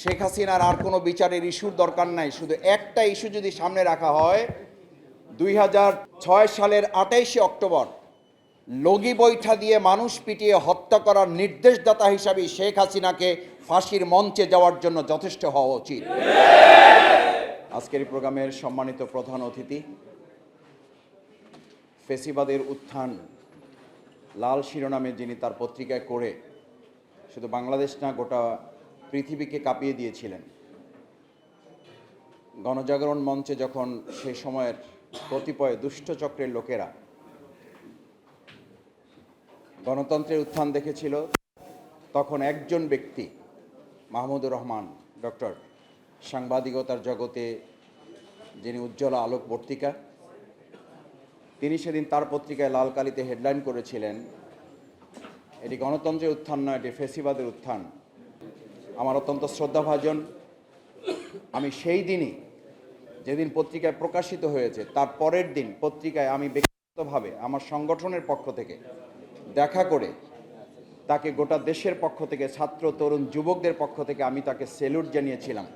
শেখ হাসিনার আর কোনো বিচারের ইস্যুর দরকার নাই। শুধু একটা ইস্যু যদি সামনে রাখা হয়, দুই সালের আটাইশে অক্টোবর, লগি বৈঠা দিয়ে মানুষ পিটিয়ে হত্যা করার নির্দেশদাতা হিসাবে শেখ হাসিনাকে ফাঁসির মঞ্চে যাওয়ার জন্য যথেষ্ট হওয়া উচিত। আজকের প্রোগ্রামের সম্মানিত প্রধান অতিথি, ফেসিবাদের উত্থান লাল শিরোনামে যিনি তার পত্রিকায় করে, শুধু বাংলাদেশ না, গোটা পৃথিবীকে কাঁপিয়ে দিয়েছিলেন। গণজাগরণ মঞ্চে যখন সেই সময়ের কতিপয় দুষ্টচক্রের লোকেরা গণতন্ত্রের উত্থান দেখেছিল, তখন একজন ব্যক্তি, মাহমুদুর রহমান, ডক্টর সাংবাদিকতার জগতে যিনি উজ্জ্বলা পত্রিকা, তিনি সেদিন তার পত্রিকায় লাল কালিতে হেডলাইন করেছিলেন, এটি গণতন্ত্রের উত্থান নয়, এটি ফেসিবাদের উত্থান। আমার অত্যন্ত শ্রদ্ধাভাজন। আমি সেই দিনই যেদিন পত্রিকায় প্রকাশিত হয়েছে, তার পরের দিন পত্রিকায় আমি ব্যক্তিগতভাবে আমার সংগঠনের পক্ষ থেকে দেখা করে তাকে গোটা দেশের পক্ষ থেকে, ছাত্র, তরুণ, যুবকদের পক্ষ থেকে আমি তাকে সেলুট জানিয়েছিলাম।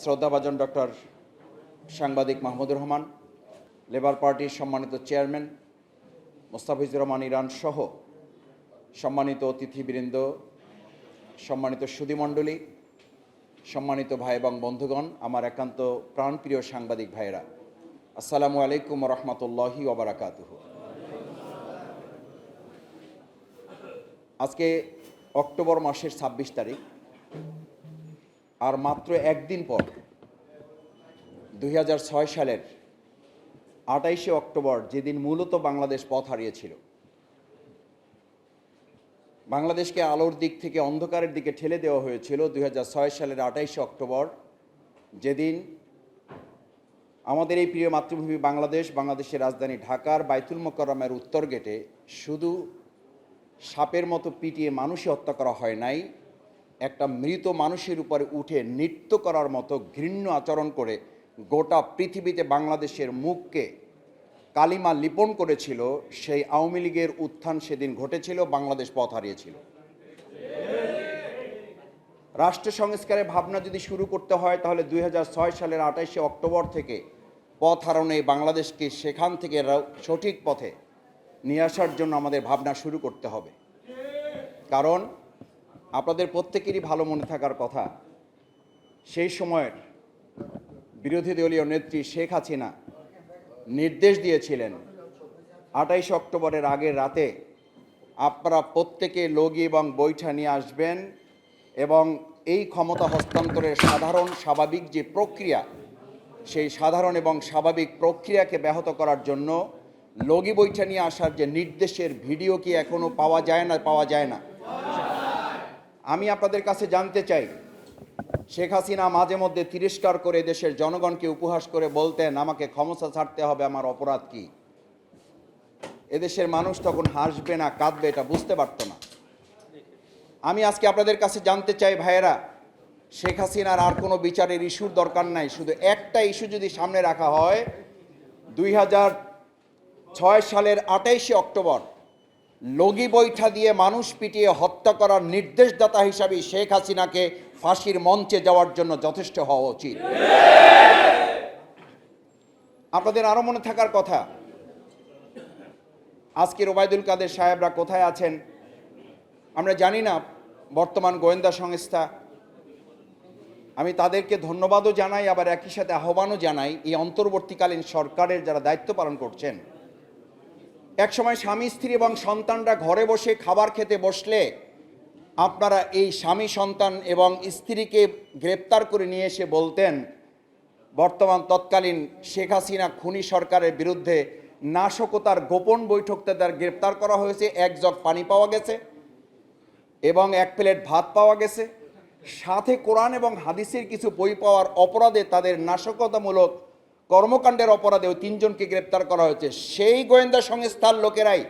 শ্রদ্ধাভাজন ডক্টর সাংবাদিক মাহমুদুর রহমান, লেবার পার্টির সম্মানিত চেয়ারম্যান, মোস্তাফিজুর রহমান ইরান সহ সম্মানিত অতিথিবৃন্দ, সম্মানিত সুধীমণ্ডলী, সম্মানিত ভাই এবং বন্ধুগণ, আমার একান্ত প্রাণপ্রিয় সাংবাদিক ভাইয়েরা, আসসালামু আলাইকুম রহমতুল্লাহি ওবরাকাতুহ আজকে অক্টোবর মাসের ছাব্বিশ তারিখ, আর মাত্র একদিন পর দু হাজার ছয় সালের আটাইশে অক্টোবর যেদিন মূলত বাংলাদেশ পথ হারিয়েছিল বাংলাদেশকে আলোর দিক থেকে অন্ধকারের দিকে ঠেলে দেওয়া হয়েছিল দু হাজার ছয় সালের আঠাইশে অক্টোবর, যেদিন আমাদের এই প্রিয় মাতৃভূমি বাংলাদেশ, বাংলাদেশের রাজধানী ঢাকার বাইতুল মোকরমের উত্তর গেটে শুধু সাপের মতো পিটিয়ে মানুষই হত্যা করা হয় নাই, একটা মৃত মানুষের উপরে উঠে নৃত্য করার মতো ঘৃণ্য আচরণ করে গোটা পৃথিবীতে বাংলাদেশের মুখকে কালিমা লিপন করেছিল, সেই আওয়ামী লীগের উত্থান সেদিন ঘটেছিল, বাংলাদেশ পথ হারিয়েছিল। রাষ্ট্র সংস্কারের ভাবনা যদি শুরু করতে হয়, তাহলে দুই হাজার ছয় সালের আঠাইশে অক্টোবর থেকে পথ এই বাংলাদেশকে সেখান থেকে সঠিক পথে নিয়ে আসার জন্য আমাদের ভাবনা শুরু করতে হবে। কারণ, আপনাদের প্রত্যেকেরই ভালো মনে থাকার কথা, সেই সময়ের বিরোধী দলীয় নেত্রী শেখ হাসিনা নির্দেশ দিয়েছিলেন। আঠাইশে অক্টোবরের আগের রাতে আপনারা প্রত্যেকে লগি এবং বৈঠা নিয়ে আসবেন এবং এই ক্ষমতা হস্তান্তরের সাধারণ, স্বাভাবিক যে প্রক্রিয়া, সেই সাধারণ এবং স্বাভাবিক প্রক্রিয়াকে ব্যাহত করার জন্য লগি বৈঠা নিয়ে আসার যে নির্দেশের ভিডিও কি এখনও পাওয়া যায় না, পাওয়া যায় না? আমি আপনাদের কাছে জানতে চাই শেখ হাসিনা মাঝে মধ্যে তিরস্কার করে দেশের জনগণকে উপহাস করে বলতেন, আমাকে ক্ষমতা ছাড়তে হবে, আমার অপরাধ কি? এদেশের মানুষ তখন হাসবে না, কাঁদবে, এটা বুঝতে পারতো না। আমি আজকে আপনাদের কাছে জানতে চাই, ভাইয়েরা, শেখ হাসিনার আর কোনো বিচারের ইস্যুর দরকার নাই। শুধু একটা ইস্যু যদি সামনে রাখা হয়, দুই ছয় সালের আটাইশে অক্টোবর, লগি বৈঠা দিয়ে মানুষ পিটিয়ে হত্যা করার নির্দেশদাতা হিসাবে শেখ হাসিনাকে ফাঁসির মঞ্চে যাওয়ার জন্য যথেষ্ট হওয়া উচিত। আপনাদের আরও মনে থাকার কথা আজকের ওবায়দুল কাদের সাহেবরা কোথায় আছেন আমরা জানি না, বর্তমান গোয়েন্দা সংস্থা। আমি তাদেরকে ধন্যবাদও জানাই, আবার একই সাথে আহ্বানও জানাই, এই অন্তর্বর্তীকালীন সরকারের যারা দায়িত্ব পালন করছেন। একসময় স্বামী, স্ত্রী এবং সন্তানরা ঘরে বসে খাবার খেতে বসলে আপনারা এই স্বামী সন্তান এবং স্ত্রীকে গ্রেপ্তার করে নিয়ে এসে বলতেন, বর্তমান তৎকালীন শেখ হাসিনা খুনি সরকারের বিরুদ্ধে নাশকতার গোপন বৈঠকতে তার গ্রেপ্তার করা হয়েছে। এক জগ পানি পাওয়া গেছে এবং এক প্লেট ভাত পাওয়া গেছে। সাথে কোরআন এবং হাদিসের কিছু বই পাওয়ার অপরাধে তাদের নাশকতামূলক কর্মকাণ্ডের অপরাধেও তিনজনকে গ্রেপ্তার করা হয়েছে। সেই গোয়েন্দা সংস্থার লোকেরাই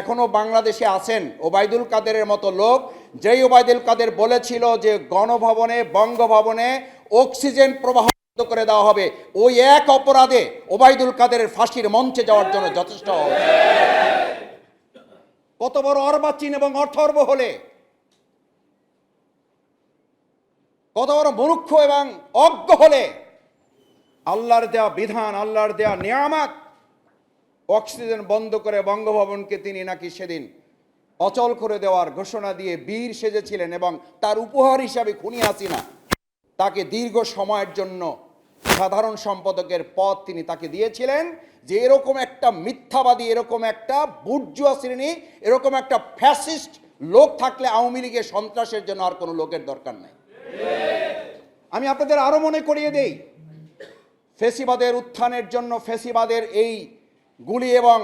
এখনও বাংলাদেশে আছেন। ওবায়দুল কাদেরের মতো লোক যেই ওবায়দুল কাদের বলেছিল যে গণভবনে, বঙ্গভবনে অক্সিজেন প্রবাহ বন্ধ করে দেওয়া হবে ওই এক অপরাধে ওবায়দুল কাদেরের ফাঁসির মঞ্চে যাওয়ার জন্য যথেষ্ট উচিত। কত বড় অর্বাচীন এবং অথর্ব হলে কত বড় মূর্খ এবং অজ্ঞ হলে আল্লাহর দেওয়া বিধান, আল্লাহর দেওয়া নিয়ামত অক্সিজেন বন্ধ করে বঙ্গভবনকে তিনি নাকি সেদিন অচল করে দেওয়ার ঘোষণা দিয়ে বীর সেজেছিলেন এবং তার উপহার হিসাবে খুনি হাসিনা। তাকে দীর্ঘ সময়ের জন্য সাধারণ সম্পাদকের পদ তিনি তাকে দিয়েছিলেন যে এরকম একটা মিথ্যাবাদী, এরকম একটা বুর্জুয়া শ্রেণি, এরকম একটা ফ্যাসিস্ট লোক থাকলে আওয়ামী লীগের সন্ত্রাসের জন্য আর কোনো লোকের দরকার নাই। আমি আপনাদের আরও মনে করিয়ে দেই, ফেসিবাদের উত্থানের জন্য ফেসিবাদের এই গুলি এবং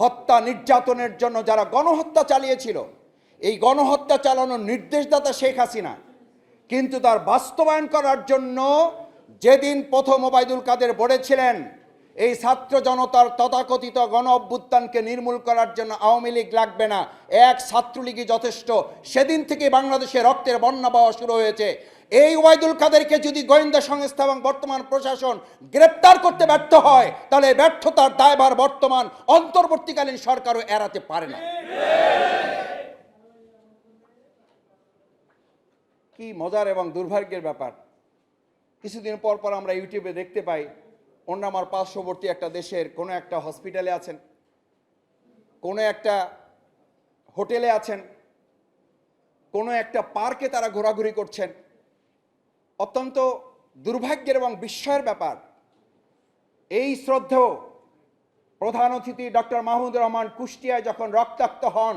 হত্যা নির্যাতনের জন্য যারা গণহত্যা চালিয়েছিল, এই গণহত্যা চালানোর নির্দেশদাতা শেখ হাসিনা। কিন্তু তার বাস্তবায়ন করার জন্য যেদিন প্রথম ওবায়দুল কাদের বলেছিলেন এই ছাত্র জনতার তথাকথিত গণ অভ্যুত্থানকে নির্মূল করার জন্য আওয়ামী লীগ লাগবে না। এক ছাত্রলীগই যথেষ্ট। সেদিন থেকে বাংলাদেশে রক্তের বন্যা পাওয়া শুরু হয়েছে। এই ওবায়দুল কাদেরকে যদি গোয়েন্দা সংস্থা এবং বর্তমান প্রশাসন গ্রেপ্তার করতে ব্যর্থ হয়, তাহলে ব্যর্থতার দায়ভার বর্তমান অন্তর্বর্তীকালীন সরকারও এড়াতে পারে না। কি মজার এবং দুর্ভাগ্যের ব্যাপার। কিছুদিন পর পর আমরা ইউটিউবে দেখতে পাই অন্য আমার পার্শ্ববর্তী একটা দেশের কোনো একটা হসপিটালে আছেন, কোনো একটা হোটেলে আছেন, কোনো একটা পার্কে তারা ঘোরাঘুরি করছেন। অত্যন্ত দুর্ভাগ্যের এবং বিস্ময়ের ব্যাপার। এই শ্রদ্ধেয় প্রধান অতিথি ডক্টর মাহমুদুর রহমান কুষ্টিয়ায় যখন রক্তাক্ত হন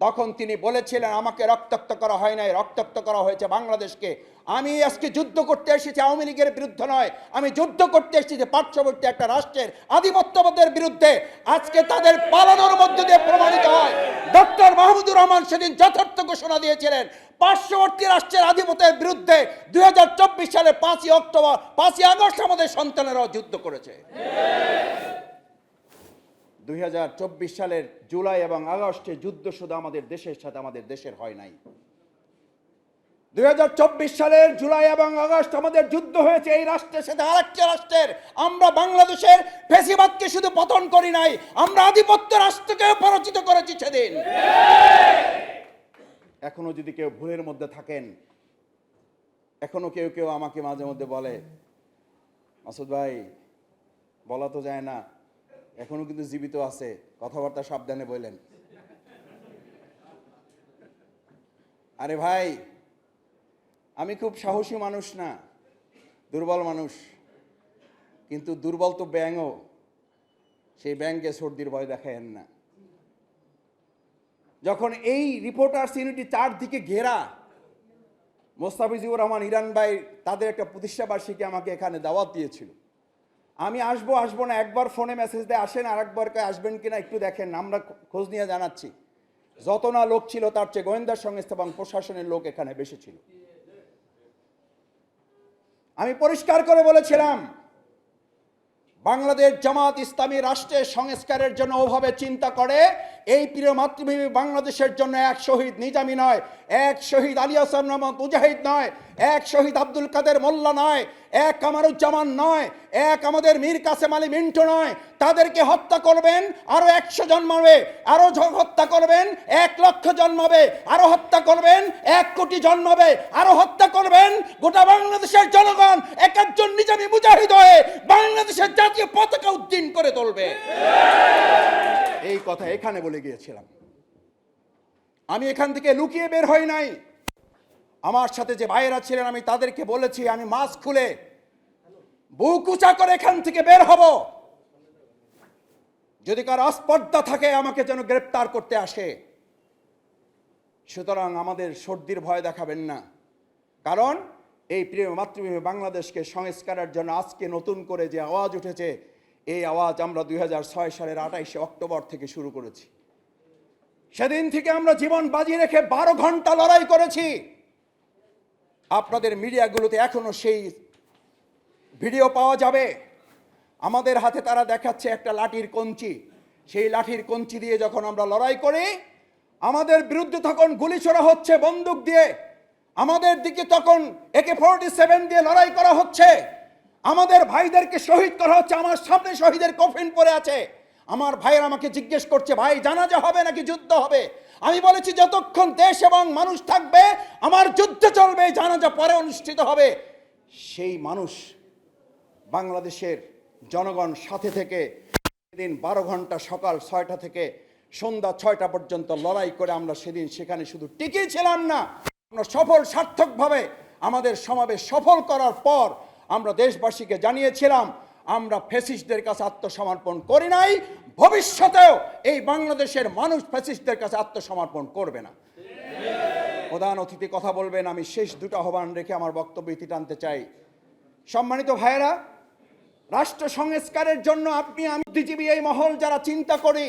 তখন তিনি বলেছিলেন, আমাকে রক্তাক্ত করা হয় নাই, রক্তাক্ত করা হয়েছে বাংলাদেশকে। আমি আজকে যুদ্ধ করতে এসেছি, আওয়ামী লীগের বিরুদ্ধে নয়। আমি যুদ্ধ করতে এসেছি যে পার্শ্ববর্তী একটা রাষ্ট্রের আধিপত্যবাদের বিরুদ্ধে। আজকে তাদের পালানোর মধ্য দিয়ে প্রমাণিত হয়। ডক্টর মাহমুদুর রহমান সেদিন যথার্থ ঘোষণা দিয়েছিলেন, পার্শ্ববর্তী রাষ্ট্রের আধিপত্যের বিরুদ্ধে দুই হাজার চব্বিশ সালে পাঁচই অক্টোবর, পাঁচই আগস্ট আমাদের সন্তানেরাও যুদ্ধ করেছে। দুই হাজার চব্বিশ সালের জুলাই এবং আগস্টে যুদ্ধ শুধু আমাদের দেশের সাথে, আমাদের দেশের হয় নাই। দুই হাজার চব্বিশ সালের জুলাই এবং আগস্ট আমাদের যুদ্ধ হয়েছে এই রাষ্ট্রের সাথে আরেকটি রাষ্ট্রের। আমরা বাংলাদেশের ফেসিবাদকে শুধু পতন করি নাই, আমরা আধিপত্য রাষ্ট্রকেও পরাজিত করেছি সেদিন। এখনও যদি কেউ ভুলের মধ্যে থাকেন, এখনও কেউ কেউ আমাকে মাঝে মধ্যে বলে, মাসুদ ভাই, বলা তো যায় না এখনও কিন্তু জীবিত আছে। কথাবার্তা সাবধানে বললেন আরে ভাই, আমি খুব সাহসী মানুষ না, দুর্বল মানুষ। কিন্তু দুর্বল তো ব্যাঙও, সেই ব্যাংকে সর্দির ভয় দেখায়েন না। যখন এই রিপোর্টার্স ইউনিটি চারদিকে ঘেরা, মোস্তাফিজুর রহমান, ইরান ভাই তাদের একটা প্রতিষ্ঠাবার্ষিকী আমাকে এখানে দাওয়াত দিয়েছিল। আমি আসব আসব না, একবার ফোনে মেসেজ দিয়ে, আসেন আর একবার আসবেন কিনা একটু দেখেন, আমরা খোঁজ নিয়ে জানাচ্ছি। যত না লোক ছিল, তার চেয়ে গোয়েন্দা সংস্থা এবং প্রশাসনের লোক এখানে বেশি ছিল। আমি পরিষ্কার করে বলেছিলাম, বাংলাদেশ জামাত ইসলামী রাষ্ট্রের সংস্কারের জন্য ওভাবে চিন্তা করে, এই প্রিয় মাতৃভূমি বাংলাদেশের জন্য এক শহীদ নিজামি নয়, এক শহীদ আলী আসাম রহমান মুজাহিদ নয়, এক শহীদ আব্দুল কাদের মোল্লা নয়, এক কামারুজ্জামান নয় এক আমাদের মীর কাসেম আলী মিন্টু নয়। তাদেরকে হত্যা করবেন, আরও একশো জন্মাবে আরও হত্যা করবেন, এক লক্ষ জন্মাবে আরও হত্যা করবেন, এক কোটি জন্মাবে আরও হত্যা করবেন। গোটা বাংলাদেশের জনগণ এক একজন নিজামী মুজাহিদ হয়ে বাংলাদেশের জাতীয় পতাকা উদ্দিন করে তুলবে। এই কথা এখানে বলে গিয়েছিলাম। আমি এখান থেকে লুকিয়ে বের হই নাই। আমার সাথে যে ভাইয়েরা ছিলেন, আমি তাদেরকে বলেছি, আমি মাস্ক খুলে বুক উঁচা করে এখান থেকে বের হব। যদি কার আস্পর্ধা থাকে, আমাকে যেন গ্রেপ্তার করতে আসে। সুতরাং আমাদের সর্দির ভয় দেখাবেন না। কারণ এই প্রিয় মাতৃভূমি বাংলাদেশকে সংস্কারের জন্য আজকে নতুন করে যে আওয়াজ উঠেছে, এই আওয়াজ আমরা দুই হাজার ছয় সালের আঠাইশে অক্টোবর থেকে শুরু করেছি। সেদিন থেকে আমরা জীবন বাজি রেখে বারো ঘণ্টা লড়াই করেছি। আপনাদের মিডিয়াগুলোতে এখনও সেই ভিডিও পাওয়া যাবে। আমাদের হাতে তারা দেখাচ্ছে একটা লাঠির কঞ্চি। সেই লাঠির কঞ্চি দিয়ে যখন আমরা লড়াই করি, আমাদের বিরুদ্ধে তখন গুলি ছোড়া হচ্ছে বন্দুক দিয়ে। আমাদের দিকে তখন একে ফোরটি সেভেন দিয়ে লড়াই করা হচ্ছে। আমাদের ভাইদেরকে শহীদ করা হচ্ছে। আমার সামনে শহীদের কফিন পড়ে আছে। আমার ভাইয়ের আমাকে জিজ্ঞেস করছে, ভাই, জানাজা হবে নাকি যুদ্ধ হবে? আমি বলেছি, যতক্ষণ দেশ এবং মানুষ থাকবে, আমার যুদ্ধ চলবে, জানাজা পরে অনুষ্ঠিত হবে। সেই মানুষ বাংলাদেশের জনগণ সাথে থেকে সেদিন বারো ঘণ্টা সকাল ছয়টা থেকে সন্ধ্যা ছয়টা পর্যন্ত লড়াই করে আমরা সেদিন সেখানে শুধু টিকেই ছিলাম না, আমরা সফল সার্থকভাবে আমাদের সমাবেশ সফল করার পর আমরা দেশবাসীকে জানিয়েছিলাম, আমরা ফেসিস্টদের কাছে আত্মসমর্পণ করি নাই, ভবিষ্যতেও এই বাংলাদেশের মানুষ ফেসিস্টদের কাছে আত্মসমর্পণ করবে না। প্রধান অতিথি কথা বলবেন, আমি শেষ দুটো আহ্বান রেখে আমার বক্তব্য ইতি টানতে চাই। সম্মানিত ভাইয়েরা রাষ্ট্র সংস্কারের জন্য আপনি, আমি বুদ্ধিজীবী এই মহল যারা চিন্তা করি,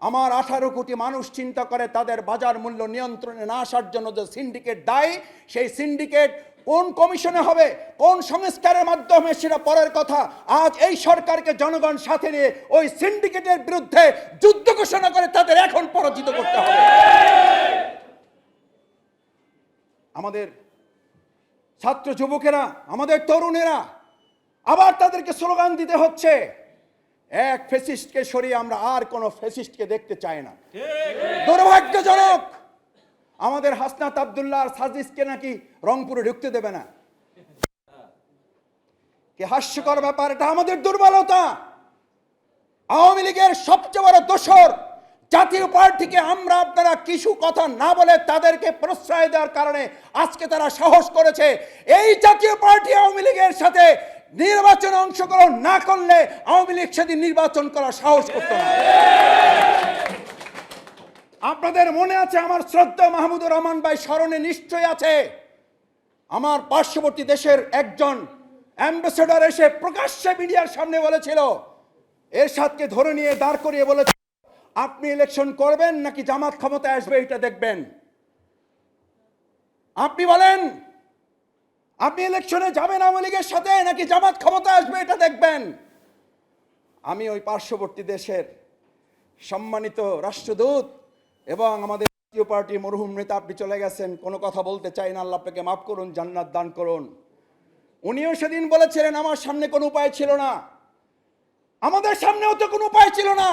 আমার আঠারো কোটি মানুষ চিন্তা করে, তাদের বাজার মূল্য নিয়ন্ত্রণে না আসার জন্য যে সিন্ডিকেট দায়ী, সেই সিন্ডিকেট কোন কমিশনে হবে, কোন সংস্কারের মাধ্যমে সেটা পরের কথা। আজ এই সরকারকে জনগণ সাথে নিয়ে ওই সিন্ডিকেটের বিরুদ্ধে যুদ্ধ ঘোষণা করে তাদের এখন পরাজিত করতে হবে। আমাদের ছাত্র যুবকেরা, আমাদের তরুণেরা আবার তাদেরকে স্লোগান দিতে হচ্ছে। এক ফেসিস্টকে সরিয়ে আমরা আর কোনো ফেসিস্টকে দেখতে চাই না। দুর্ভাগ্যজনক আমাদের হাসনাত আবদুল্লাহ আর সাজিসকে নাকি রংপুরে ঢুকতে দেবে না। কি হাস্যকর ব্যাপার এটা আমাদের দুর্বলতা। আওয়ামী লীগের সবচেয়ে বড় দোষর জাতীয় পার্টিকে আমরা আপনারা কিছু কথা না বলে তাদেরকে প্রশ্রয় দেওয়ার কারণে আজকে তারা সাহস করেছে। এই জাতীয় পার্টি আওয়ামী লীগের সাথে নির্বাচনে অংশগ্রহণ না করলে আওয়ামী লীগ সেদিন নির্বাচন করার সাহস করত না। আপনাদের মনে আছে আমার শ্রদ্ধা মাহমুদুর রহমান ভাই স্মরণে নিশ্চয় আছে? আমার পার্শ্ববর্তী দেশের একজন অ্যাম্বাসেডর এসে প্রকাশ্যে মিডিয়ার সামনে বলেছিল, এরশাদকে ধরে নিয়ে দাঁড় করিয়ে বলেছে আপনি ইলেকশন করবেন নাকি জামাত ক্ষমতায় আসবে এটা দেখবেন। আপনি বলেন আপনি ইলেকশনে যাবেন আওয়ামী লীগের সাথে নাকি জামাত ক্ষমতা আসবে এটা দেখবেন? আমি ওই পার্শ্ববর্তী দেশের সম্মানিত রাষ্ট্রদূত এবং আমাদের জাতীয় পার্টি মরহুম নেতা, আপনি চলে গেছেন, কোনো কথা বলতে চাই না, আল্লাহ আপনাকে মাফ করুন, জান্নাত দান করুন। উনিও সেদিন বলেছিলেন, আমার সামনে কোনো উপায় ছিল না। আমাদের সামনেও তো কোনো উপায় ছিল না।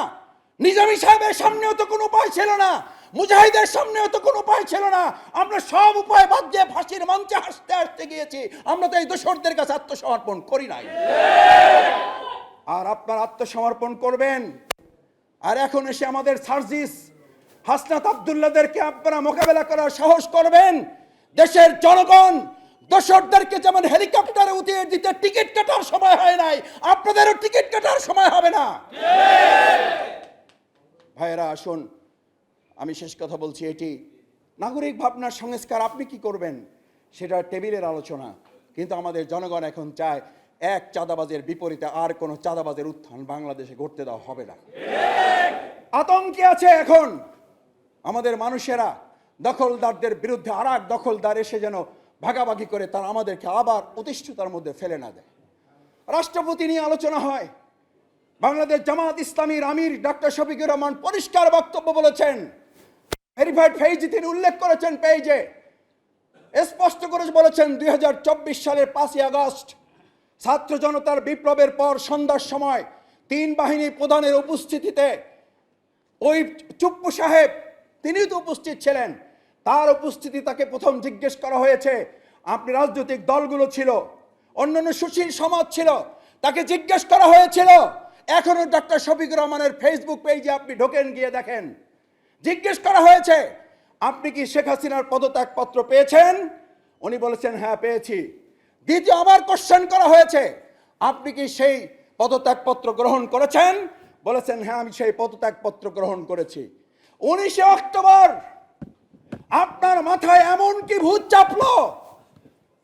নিজামী সাহেবের সামনেও তো কোনো উপায় ছিল না। মুজাহিদের সামনেও তো কোনো উপায় ছিল না। আমরা সব উপায় বাদ দিয়ে ফাঁসির মঞ্চে হাসতে হাসতে গিয়েছি। আমরা তো এই দোসরদের কাছে আত্মসমর্পণ করি নাই। আর আপনার আত্মসমর্পণ করবেন। আর এখন এসে আমাদের সার্জিস হাসনাত আবদুল্লাদেরকে আপনারা মোকাবেলা করার সাহস করবেন। দেশের জনগণ দোসরদেরকে যেমন হেলিকপ্টারে উঠিয়ে দিতে টিকিট কাটার সময় হয় নাই, আপনাদেরও টিকিট কাটার সময় হবে না। ভাইয়েরা, আসুন। আমি শেষ কথা বলছি, এটি নাগরিক ভাবনার সংস্কার, আপনি কি করবেন? সেটা টেবিলের আলোচনা। কিন্তু আমাদের জনগণ এখন চায়, এক চাঁদাবাজের বিপরীতে আর কোনো চাঁদাবাজের উত্থান বাংলাদেশে ঘটতে দেওয়া হবে না। আতঙ্কে আছে এখন আমাদের মানুষেরা। দখলদারদের বিরুদ্ধে আর এক দখলদার এসে যেন ভাগাভাগি করে তারা আমাদেরকে আবার প্রতিষ্ঠিতার মধ্যে ফেলে না দেয়। রাষ্ট্রপতি নিয়ে আলোচনা হয়। বাংলাদেশ জামাত ইসলামীর আমির ডক্টর শফিকুর রহমান পরিষ্কার বক্তব্য বলেছেন ভেরিফাইড পেজে তিনি উল্লেখ করেছেন পেজে স্পষ্ট করে বলেছেন দু হাজার চব্বিশ সালের পাঁচই আগস্ট ছাত্র জনতার বিপ্লবের পর সন্ধ্যার সময় তিন বাহিনী প্রধানের উপস্থিতিতে ওই চুপ্পু সাহেব তিনি তো উপস্থিত ছিলেন, তার উপস্থিতি তাকে প্রথম জিজ্ঞেস করা হয়েছে, আপনি রাজনৈতিক দলগুলো ছিল, অন্যান্য সুশীল সমাজ ছিল? তাকে জিজ্ঞেস করা হয়েছিল, এখনও ডক্টর শফিকুর রহমানের ফেসবুক পেজে আপনি ঢোকেন গিয়ে দেখেন। জিজ্ঞেস করা হয়েছে, আপনি কি শেখ হাসিনার পদত্যাগপত্র পেয়েছেন? উনি বলেছেন হ্যাঁ পেয়েছি। দ্বিতীয় আবার কোশ্চেন করা হয়েছে, আপনি কি সেই পদত্যাগপত্র গ্রহণ করেছেন? বলেছেন হ্যাঁ আমি সেই পদত্যাগপত্র গ্রহণ করেছি। উনিশে অক্টোবর, আপনার মাথায় এমন কি ভূত চাপলো?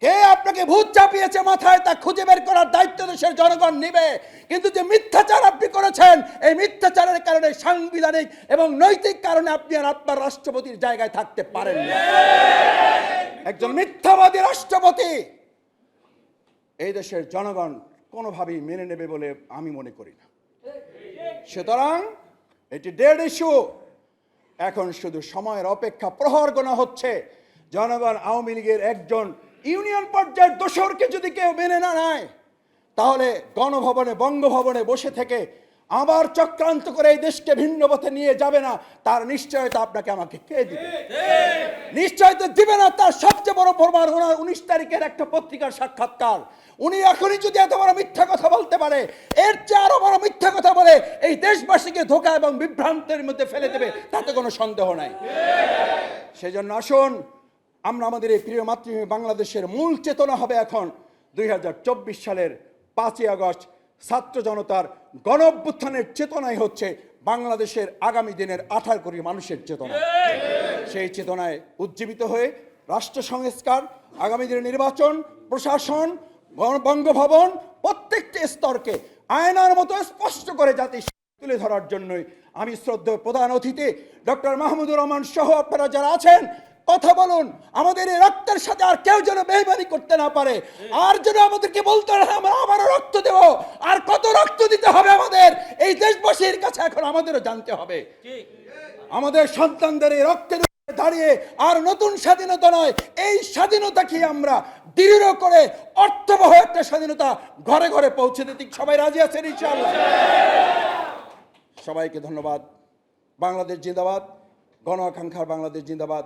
কে আপনাকে ভূত চাপিয়েছে মাথায় তা খুঁজে বের করার দায়িত্ব দেশের জনগণ নিবে। কিন্তু যে মিথ্যাচার আপনি করেছেন, এই মিথ্যাচারের কারণে সাংবিধানিক এবং নৈতিক কারণে আপনি আর আপনার রাষ্ট্রপতির জায়গায় থাকতে পারেন না। একজন মিথ্যাবাদী রাষ্ট্রপতি এই দেশের জনগণ কোনোভাবেই মেনে নেবে বলে আমি মনে করি না। সুতরাং এটি ডেড ইস্যু এখন শুধু সময়ের অপেক্ষা প্রহর গোনা হচ্ছে। জনগণ আওয়ামী লীগের একজন ইউনিয়ন পর্যায়ের দোসরকে যদি কেউ মেনে না নেয়, তাহলে গণভবনে, বঙ্গভবনে বসে থেকে আবার চক্রান্ত করে এই দেশকে ভিন্ন পথে নিয়ে যাবে না, তার নিশ্চয়তা আপনাকে আমাকে কে দিবে? নিশ্চয়তা দিবে না, তার সবচেয়ে বড় প্রমাণ ওনার উনিশ তারিখের একটা পত্রিকার সাক্ষাৎকার। উনি এখনই যদি এত বড় মিথ্যা কথা বলতে পারে, এর চেয়ে আরও বড় মিথ্যা কথা বলে এই দেশবাসীকে ধোকা এবং বিভ্রান্তের মধ্যে ফেলে দেবে, তাতে কোনো সন্দেহ নাই। সেজন্য আসুন আমরা আমাদের এই প্রিয় মাতৃভূমি বাংলাদেশের মূল চেতনা হবে এখন দুই হাজার চব্বিশ সালের পাঁচই আগস্ট। ছাত্র জনতার গণ অভ্যুত্থানের চেতনাই হচ্ছে বাংলাদেশের আগামী দিনের আঠার কোটি মানুষের চেতনা। সেই চেতনায় উজ্জীবিত হয়ে রাষ্ট্র সংস্কার, আগামী দিনের নির্বাচন, প্রশাসন বঙ্গভবন প্রত্যেকটি স্তরকে আয়নার মতো স্পষ্ট করে জাতি তুলে ধরার জন্যই আমি শ্রদ্ধেয় প্রধান অতিথি ডক্টর মাহমুদুর রহমান সহ আপনারা যারা আছেন কথা বলুন আমাদের এই রক্তের সাথে আর কেউ যেন বেইমানি করতে না পারে। আর যেন আমাদেরকে বলতে না হয়, আমরা আবারও রক্ত দেব। আর কত রক্ত দিতে হবে আমাদের এই দেশবাসীর কাছে এখন আমাদেরও জানতে হবে। আমাদের সন্তানদের এই রক্তের দাঁড়িয়ে আর নতুন স্বাধীনতা নয় এই স্বাধীনতাকে আমরা দৃঢ় করে অর্থবহ একটা স্বাধীনতা ঘরে ঘরে পৌঁছে দিতে সবাই রাজি আছেন ইনশাআল্লাহ? সবাইকে ধন্যবাদ। বাংলাদেশ জিন্দাবাদ গণ আকাঙ্ক্ষার বাংলাদেশ জিন্দাবাদ।